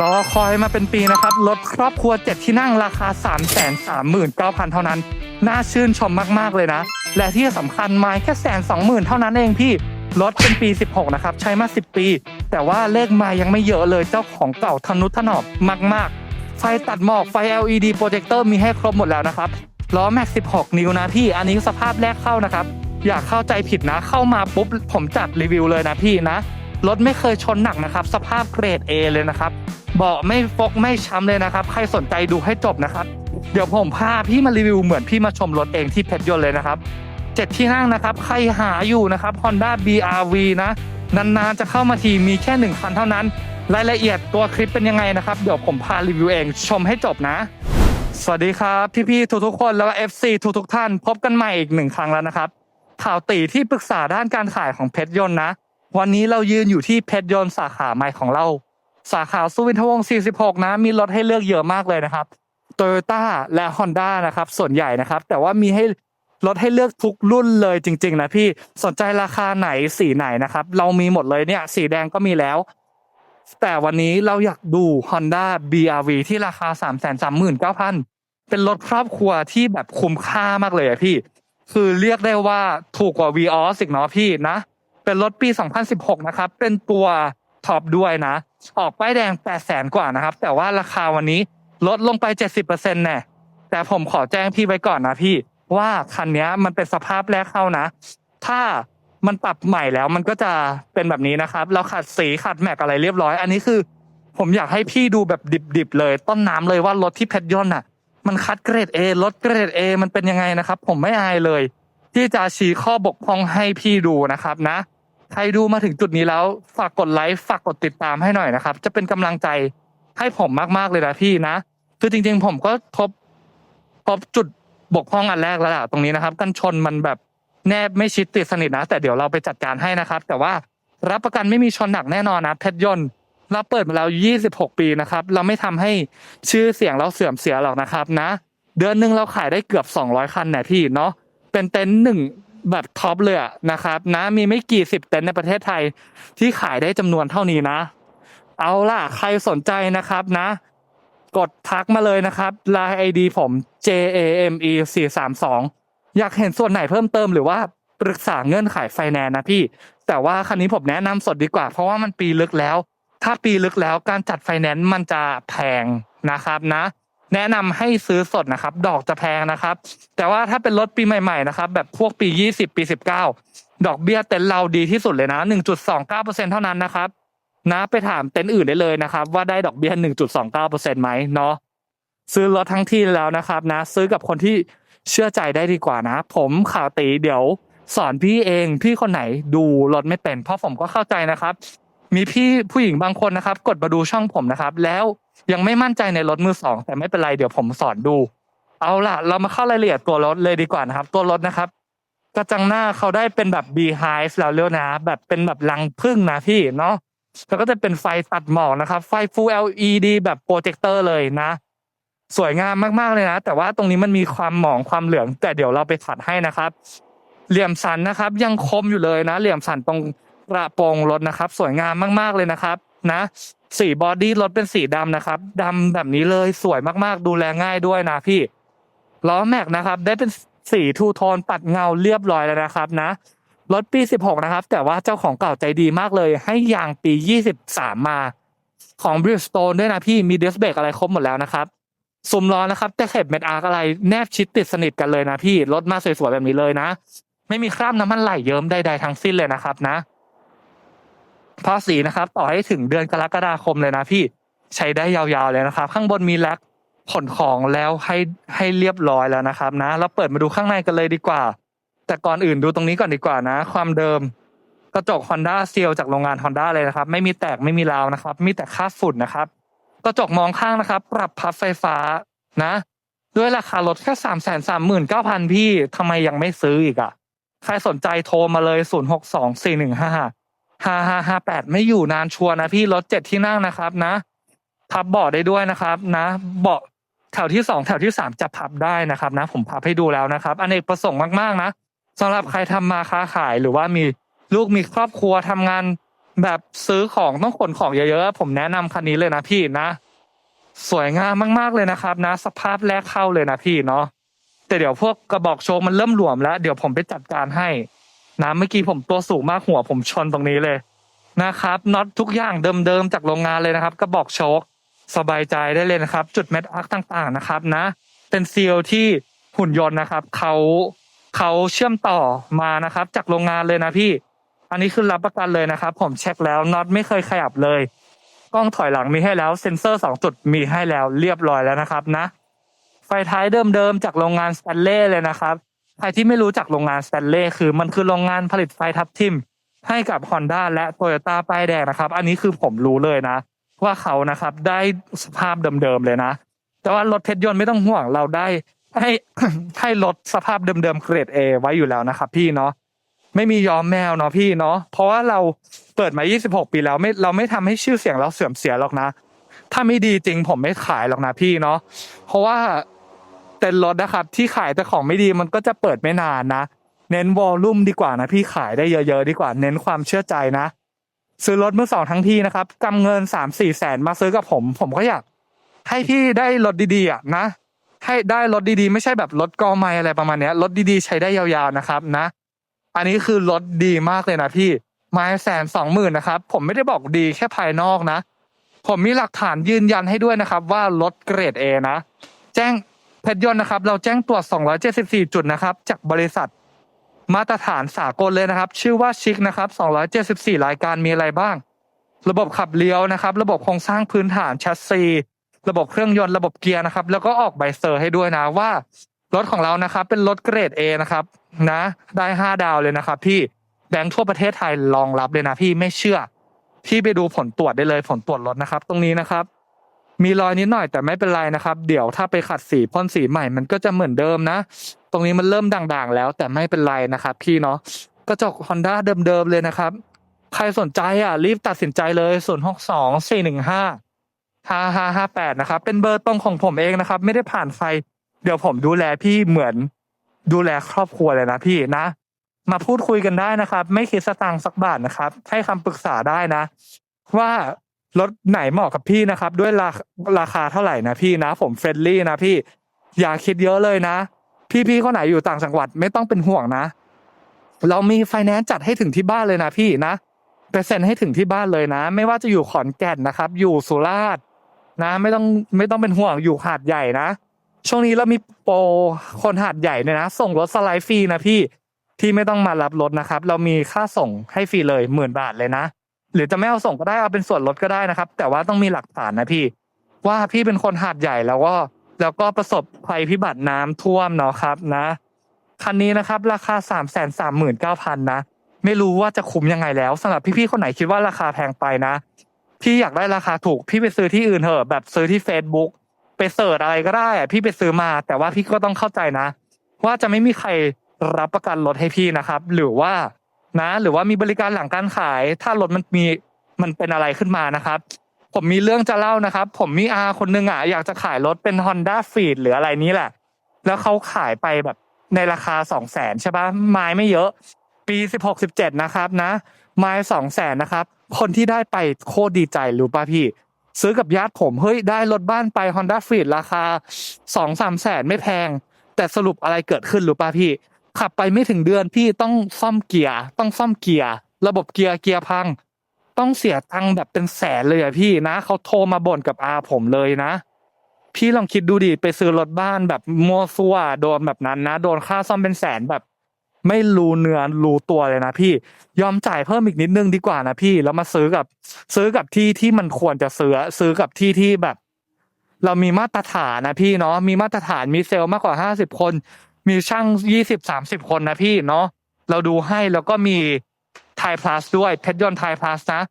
รอคอยมาเป็นปีนะครับรถครอบครัว 7 ที่นั่งราคา 3 3 9 0 0 0 เท่านั้น น่าชื่นชมมาก ๆ เลยนะ และที่สำคัญไม้แค่แสนสองหมื่นเท่านั้นเองพี่รถเป็นปี 16 นะครับ ใช้มา 10 ปี แต่ว่าเลขไมายังไม่เยอะเลยเจ้าของเก่าทนุถนอมมากๆ ไฟตัดหมอกไฟ LED โปรเจคเตอร์มีให้ครบหมดแล้วนะครับล้อแม็ก 16 นิ้วนะพี่อันนี้สภาพแรกเข้านะครับ อย่าเข้าใจผิดนะเข้ามาปุ๊บผมจัดรีวิวเลยนะพี่นะรถไม่เคยชนหนักนะครับ สภาพเกรด A เลยนะครับ เบาะไม่ฟกไม่ช้ำเลยนะครับ ใครสนใจดูให้จบนะครับ เดี๋ยวผมพาพี่มารีวิวเหมือนพี่มาชมรถเองที่เพชรยนต์เลยนะครับเจ็ดที่นั่งนะครับ ใครหาอยู่นะครับ Honda BRV นะ นานๆจะเข้ามาทีมีแค่หนึ่งคันเท่านั้น รายละเอียดตัวคลิปเป็นยังไงนะครับ เดี๋ยวผมพารีวิวเองชมให้จบนะ สวัสดีครับ พี่ๆทุกๆคนแล้วก็ FC ทุกๆท่าน พบกันใหม่อีกหนึ่งครั้งแล้วนะครับข่าวตีที่ปรึกษาด้านการขายของเพชรยนต์นะ วันนี้เรายืนอยู่ที่เพชรยนต์สาขาใหม่ของเรา สาขาสุวินทวงศ์ 46 นะ มีรถให้เลือกเยอะมากเลยนะครับโตโยต้าและ Honda นะครับ ส่วนใหญ่นะครับ แต่ว่ามีให้รถให้เลือกทุกรุ่นเลยจริง ๆ นะพี่สนใจราคาไหนสีไหนนะครับ เรามีหมดเลยเนี่ย สีแดงก็มีแล้ว แต่วันนี้เราอยากดู Honda BRV ที่ราคา 339,000 เป็นรถครอบครัวที่แบบคุ้มค่ามากเลยอะพี่ คือเรียกได้ว่าถูกกว่า v ีออสิกเนาะพี่นะ เป็นรถปี 2016 นะครับ เป็นตัวท็อปด้วยนะ ออกป้ายแดง8 0 0แสนกว่านะครับ แต่ว่าราคาวันนี้ลดลงไป70%แน่แต่ผมขอแจ้งพี่ไว้ก่อนนะพี่ ว่าคันนี้มันเป็นสภาพแรกเข้านะ ถ้ามันปรับใหม่แล้วมันก็จะเป็นแบบนี้นะครับ เราขัดสีขัดแม็กอะไรเรียบร้อย อันนี้คือ ผมอยากให้พี่ดูแบบดิบๆเลย ต้นน้ำเลยว่ารถที่เพชรยนต์อะ มันคัดเกรด A รถเกรด A มันเป็นยังไงนะครับ ผมไม่อายเลย ที่จะชี้ข้อบกพร่องให้พี่ดูนะครับนะ ใครดูมาถึงจุดนี้แล้ว ฝากกดไลค์ฝากกดติดตามให้หน่อยนะครับ จะเป็นกำลังใจให้ผมมากๆเลยนะพี่นะคือจริง ๆ ผมก็พบพบจุดบกพร่องอันแรกแล้วล่ะตรงนี้นะครับ กันชนมันแบบแนบไม่ชิดติดสนิทนะ แต่เดี๋ยวเราไปจัดการให้นะครับ แต่ว่ารับประกันไม่มีชนหนักแน่นอนนะเพชรยนต์เราเปิดมาแล้ว 26 ปีนะครับ เราไม่ทำให้ชื่อเสียงเราเสื่อมเสียหรอกนะครับนะ เดือนหนึ่งเราขายได้เกือบ 200 คันเนี่ยพี่เนาะเป็นเต็นท์หนึ่ง แบบท็อปเลยนะครับนะมีไม่กี่สิบเต็นท์ในประเทศไทยที่ขายได้จำนวนเท่านี้นะ เอาล่ะใครสนใจนะครับนะ กดทักมาเลยนะครับ Line ID ผม J A M E 432อยากเห็นส่วนไหนเพิ่มเติมหรือว่าปรึกษาเงื่อนไขไฟแนนซ์นะพี่ แต่ว่าคันนี้ผมแนะนำสดดีกว่า เพราะว่ามันปีลึกแล้ว ถ้าปีลึกแล้วการจัดไฟแนนซ์มันจะแพงนะครับนะ แนะนำให้ซื้อสดนะครับ ดอกจะแพงนะครับ แต่ว่าถ้าเป็นรถปีใหม่ๆนะครับ แบบพวกปี 20 ปี 19 ดอกเบี้ยเต็นเราดีที่สุดเลยนะ 1.29%เท่านั้นนะครับนะไปถามเต็นอื่นได้เลยนะครับ ว่าได้ดอกเบี้ย 1.29%ไหมเนาะซื้อรถทั้งที่แล้วนะครับ นะ ซื้อกับคนที่เชื่อใจได้ดีกว่านะ ผมข่าวตีเดี๋ยว สอนพี่เองพี่คนไหนดูรถไม่เป็น เพราะผมก็เข้าใจนะครับ มีพี่ผู้หญิงบางคนนะครับ กดมาดูช่องผมนะครับ แล้วยังไม่มั่นใจในรถมือสองแต่ไม่เป็นไรเดี๋ยวผมสอนดู เอาล่ะ เรามาเข้ารายละเอียดตัวรถเลยดีกว่านะครับ ตัวรถนะครับ กระจังหน้าเขาได้เป็นแบบ beehive แล้วเรียวนะ แบบเป็นแบบรังผึ้งนะพี่เนาะแล้วก็จะเป็นไฟตัดหมอกนะครับ ไฟ full LED แบบโปรเจคเตอร์เลยนะ สวยงามมากๆเลยนะ แต่ว่าตรงนี้มันมีความหมองความเหลือง แต่เดี๋ยวเราไปตัดให้นะครับ เหลี่ยมสันนะครับ ยังคมอยู่เลยนะ เหลี่ยมสันตรง กระโปรงรถนะครับ สวยงามมากๆเลยนะครับ นะสีบอดี้รถเป็นสีดำนะครับดำแบบนี้เลยสวยมากๆ ดูแลง่ายด้วยนะพี่ล้อแม็กนะครับ ได้เป็นสีทูโทนปัดเงาเรียบร้อยแล้วนะครับ นะรถปี 16 นะครับ แต่ว่าเจ้าของเก่าใจดีมากเลย ให้ยางปี 23 มาของ Bridgestone ด้วยนะพี่มีเดสเบรกอะไรครบหมดแล้วนะครับซุมล้อนะครับแต่เข็บเม็ดอาร์อะไรแนบชิดติดสนิทกันเลยนะพี่รถมาสวยๆแบบนี้เลยนะ ไม่มีคราบน้ำมันไหลเยิ้มใดๆทั้งสิ้นเลยนะครับนะ ภาษีนะครับ ต่อให้ถึงเดือนกรกฎาคมเลยนะพี่ใช้ได้ยาวๆเลยนะครับ ข้างบนมีแล็กขนของแล้วให้ให้เรียบร้อยแล้วนะครับ นะเราเปิดมาดูข้างในกันเลยดีกว่า แต่ก่อนอื่นดูตรงนี้ก่อนดีกว่านะ ความเดิมกระจก Honda เซียลจากโรงงาน Honda เลยนะครับ ไม่มีแตกไม่มีราวนะครับ มีแต่ค่าฝุ่นนะครับ กระจกมองข้างนะครับ ปรับพับไฟฟ้านะ ด้วยราคารถแค่สามแสนสามหมื่นเก้าพันพี่ทำไมยังไม่ซื้ออีกอะ ใครสนใจโทรมาเลยศูนย์หกสองสี่หนึ่งห้า ห้าห้าห้าแปดไม่อยู่นานชัวร์นะพี่รถเจ็ดที่นั่งนะครับ นะ พับเบาะได้ด้วยนะครับ นะเบาะแถวที่สองแถวที่สามจะพับได้นะครับ นะ ผมพับให้ดูแล้วนะครับอเนกประสงค์มากๆนะสำหรับใครทำมาค้าขายหรือว่ามีลูกมีครอบครัวทำงานแบบซื้อของต้องขนของเยอะๆผมแนะนำคันนี้เลยนะพี่นะ สวยงามมากๆเลยนะครับ นะ สภาพแรกเข้าเลยนะพี่เนาะแต่เดี๋ยวพวกกระบอกโชว์มันเริ่มหลวมแล้ว เดี๋ยวผมไปจัดการให้ นะเมื่อกี้ผมตัวสูงมากหัวผมชนตรงนี้เลยนะครับน็อตทุกอย่างเดิมๆจากโรงงานเลยนะครับกระบอกโชคสบายใจได้เลยนะครับ จุดเม็ดอาร์คต่างๆนะครับนะ เป็นซีลที่หุ่นยนต์นะครับเขาเขาเชื่อมต่อมานะครับ จากโรงงานเลยนะพี่ อันนี้คือรับประกันเลยนะครับ ผมเช็คแล้วน็อตไม่เคยขยับเลยกล้องถอยหลังมีให้แล้วเซ็นเซอร์สองจุดมีให้แล้วเรียบร้อยแล้วนะครับนะ ไฟท้ายเดิมๆจากโรงงานสแตนเล่เลยนะครับ ใครที่ไม่รู้จักโรงงานสแตนเล่คือมันคือโรงงานผลิตไฟทับทิมให้กับ Honda และ Toyota ป้ายแดงนะครับ อันนี้คือผมรู้เลยนะ ว่าเขานะครับได้สภาพเดิมๆเลยนะ แต่ว่ารถเพชรยนต์ไม่ต้องห่วงเราได้ให้ให้รถสภาพเดิมๆเกรด A ไว้อยู่แล้วนะครับ พี่เนาะไม่มียอมแมวเนาะพี่เนาะเพราะว่าเราเปิดมา 26 ปีแล้วไม่เราไม่ทำให้ชื่อเสียงเราเสื่อมเสียหรอกนะ ถ้าไม่ดีจริงผมไม่ขายหรอกนะพี่เนาะเพราะว่า เต็นท์รถนะครับ ที่ขายแต่ของไม่ดีมันก็จะเปิดไม่นานนะ เน้นวอลลุ่มดีกว่านะพี่ขายได้เยอะๆดีกว่า เน้นความเชื่อใจนะ ซื้อรถมือสองทั้งทีนะครับกำเงินสามสี่แสนมาซื้อกับผม ผมก็อยาก ให้พี่ได้รถดีๆอะนะ ให้ได้รถดีๆ ไม่ใช่แบบรถกอไม้อะไรประมาณเนี้ยรถดีๆ ใช้ได้ยาวๆนะครับนะ อันนี้คือรถดีมากเลยนะพี่ไม้แสนสองหมื่นนะครับ ผมไม่ได้บอกดีแค่ภายนอกนะ ผมมีหลักฐานยืนยันให้ด้วยนะครับ ว่ารถเกรด A นะ แจ้ง เพชรยนต์นะครับ เราแจ้งตรวจ 274 จุดนะครับ จากบริษัท มาตรฐานสากลเลยนะครับ ชื่อว่าชิคนะครับ 274 รายการมีอะไรบ้าง ระบบขับเลี้ยวนะครับ ระบบโครงสร้างพื้นฐานแชสซี ระบบเครื่องยนต์ระบบเกียร์นะครับ แล้วก็ออกใบเซอร์ให้ด้วยนะว่ารถของเรานะครับ เป็นรถเกรด A นะครับ นะ ได้ 5 ดาวเลยนะครับ พี่แบงค์ทั่วประเทศไทยรองรับเลยนะพี่ไม่เชื่อพี่ไปดูผลตรวจได้เลยผลตรวจรถนะครับ ตรงนี้นะครับ มีรอยนิดหน่อยแต่ไม่เป็นไรนะครับ เดี๋ยวถ้าไปขัดสีพ่นสีใหม่มันก็จะเหมือนเดิมนะ ตรงนี้มันเริ่มด่างๆ แล้วแต่ไม่เป็นไรนะครับ พี่เนาะกระจก Honda เดิมๆเลยนะครับ ใครสนใจอะ รีบตัดสินใจเลย 0 6 2 4 1 5 5 5 5 8นะครับ เป็นเบอร์ตรงของผมเองนะครับ ไม่ได้ผ่านใคร เดี๋ยวผมดูแลพี่เหมือนดูแลครอบครัวเลยนะพี่นะ มาพูดคุยกันได้นะครับ ไม่คิดสตางค์สักบาทนะครับ ให้คำปรึกษาได้นะ ว่า รถไหนเหมาะกับพี่นะครับ ด้วยราราคาเท่าไหร่นะพี่นะ ผมเฟรนลี่นะพี่ อย่าคิดเยอะเลยนะ พี่ๆคนไหนอยู่ต่างจังหวัดไม่ต้องเป็นห่วงนะ เรามีไฟแนนซ์จัดให้ถึงที่บ้านเลยนะพี่นะไปอร์เซ็นต์ให้ถึงที่บ้านเลยนะ ไม่ว่าจะอยู่ขอนแก่นนะครับ อยู่สุราษฎร์นะ ไม่ต้องไม่ต้องเป็นห่วงอยู่หาดใหญ่นะ ช่วงนี้เรามีโปรคนหาดใหญ่เนี่ยนะ ส่งรถสไลด์ฟรีนะพี่ที่ไม่ต้องมารับรถนะครับ เรามีค่าส่งให้ฟรีเลยหมื่นบาทเลยนะ หรือจะไม่เอาส่งก็ได้เอาเป็นส่วนลดก็ได้นะครับ แต่ว่าต้องมีหลักฐานนะพี่ ว่าพี่เป็นคนหาดใหญ่แล้วก็แล้วก็ประสบภัยพิบัติน้ำท่วมเนาะครับนะ คันนี้นะครับ ราคาสามแสนสามหมื่นเก้าพันนะ ไม่รู้ว่าจะคุ้มยังไงแล้วสำหรับพี่ๆคนไหนคิดว่าราคาแพงไปนะ พี่อยากได้ราคาถูก พี่ไปซื้อที่อื่นเถอะแบบซื้อที่ Facebook ไปเสิร์ชอะไรก็ได้อะพี่ไปซื้อมา แต่ว่าพี่ก็ต้องเข้าใจนะ ว่าจะไม่มีใครรับประกันรถให้พี่นะครับ หรือว่า นะ หรือว่ามีบริการหลังการขาย ถ้ารถมันมีมันเป็นอะไรขึ้นมานะครับ ผมมีเรื่องจะเล่านะครับ ผมมีอาคนนึงอะอยากจะขายรถเป็น Honda f e e d หรืออะไรนี้แหละ แล้วเขาขายไปแบบในราคาสองแสนใช่ปะไม้ไม่เยอะ ปีสิบหกสิบเจ็ดนะครับนะ ไม้สองแสนนะครับ คนที่ได้ไปโคตรดีใจรู้ป่ะพี่ ซื้อกับญาติผมเฮ้ยได้รถบ้านไป Honda f e e d ราคาสองสามแสนไม่แพง แต่สรุปอะไรเกิดขึ้นรู้ป่ะพี่ ขับไปไม่ถึงเดือนพี่ต้องซ่อมเกียร์ต้องซ่อมเกียร์ระบบเกียร์เกียร์พัง ต้องเสียตังค์แบบเป็นแสนเลยอะพี่นะเขาโทรมาบ่นกับอาผมเลยนะ พี่ลองคิดดูดิไปซื้อรถบ้านแบบมัวซัวโดนแบบนั้นนะ โดนค่าซ่อมเป็นแสนแบบ ไม่รู้เนื้อรู้ตัวเลยนะพี่ยอมจ่ายเพิ่มอีกนิดนึงดีกว่านะพี่แล้วมาซื้อกับซื้อกับที่ที่มันควรจะซื้อซื้อกับที่ที่แบบ เรามีมาตรฐานนะพี่เนาะมีมาตรฐานมีเซลล์มากกว่าห้าสิบคน มีช่างยี่สิบสามสิบคนนะพี่เนาะเราดูให้แล้วก็มีไทยพลัสด้วยเพชรยนไทยพลัสนะ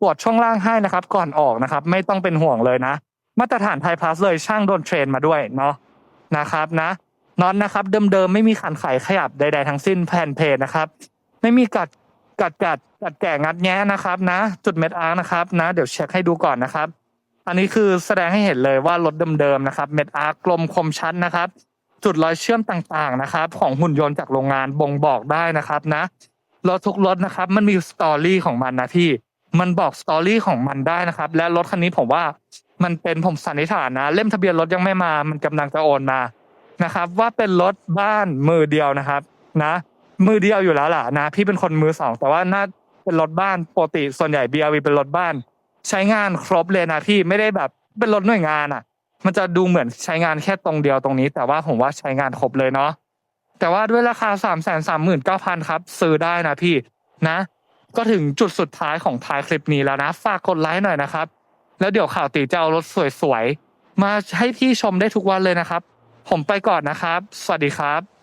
ปวดช่วงล่างให้นะครับ ก่อนออกนะครับ ไม่ต้องเป็นห่วงเลยนะ มาตรฐานไทยพลัสเลยช่างโดนเทรนมาด้วยเนาะนะครับนะน็อตนะครับ เดิมๆไม่มีขันไขขยับใดๆทั้งสิ้นแผ่นเพจนะครับ ไม่มีกัดกัดกัดกัดแก่งัดแงะนะครับ นะ จุดเม็ดอาร์นะครับ นะ เดี๋ยวเช็คให้ดูก่อนนะครับ อันนี้คือแสดงให้เห็นเลยว่ารถเดิมๆนะครับ เม็ดอาร์กลมคมชัดนะครับ จุดรอยเชื่อมต่างๆนะครับ ของหุ่นยนต์จากโรงงานบ่งบอกได้นะครับนะรถทุกรถนะครับ มันมีสตอรี่ของมันนะพี่มันบอกสตอรี่ของมันได้นะครับ และรถคันนี้ผมว่ามันเป็นผมสันนิษฐานนะ เล่มทะเบียนรถยังไม่มา มันกำลังจะโอนมานะครับ ว่าเป็นรถบ้านมือเดียวนะครับ นะ มือเดียวอยู่แล้วล่ะนะ พี่เป็นคนมือสอง แต่ว่าน่าเป็นรถบ้านปกติส่วนใหญ่ BRV เป็นรถบ้าน ใช้งานครบเลยนะพี่ไม่ได้แบบเป็นรถหน่วยงานอะ มันจะดูเหมือนใช้งานแค่ตรงเดียวตรงนี้ แต่ว่าผมว่าใช้งานครบเลยเนาะแต่ว่าด้วยราคาสามแสนสามหมื่นเก้าพันครับ ซื้อได้นะพี่นะ ก็ถึงจุดสุดท้ายของท้ายคลิปนี้แล้วนะ ฝากกดไลค์หน่อยนะครับ แล้วเดี๋ยวข่าวตีจะเอารถสวยๆ มาให้พี่ชมได้ทุกวันเลยนะครับ ผมไปก่อนนะครับ สวัสดีครับ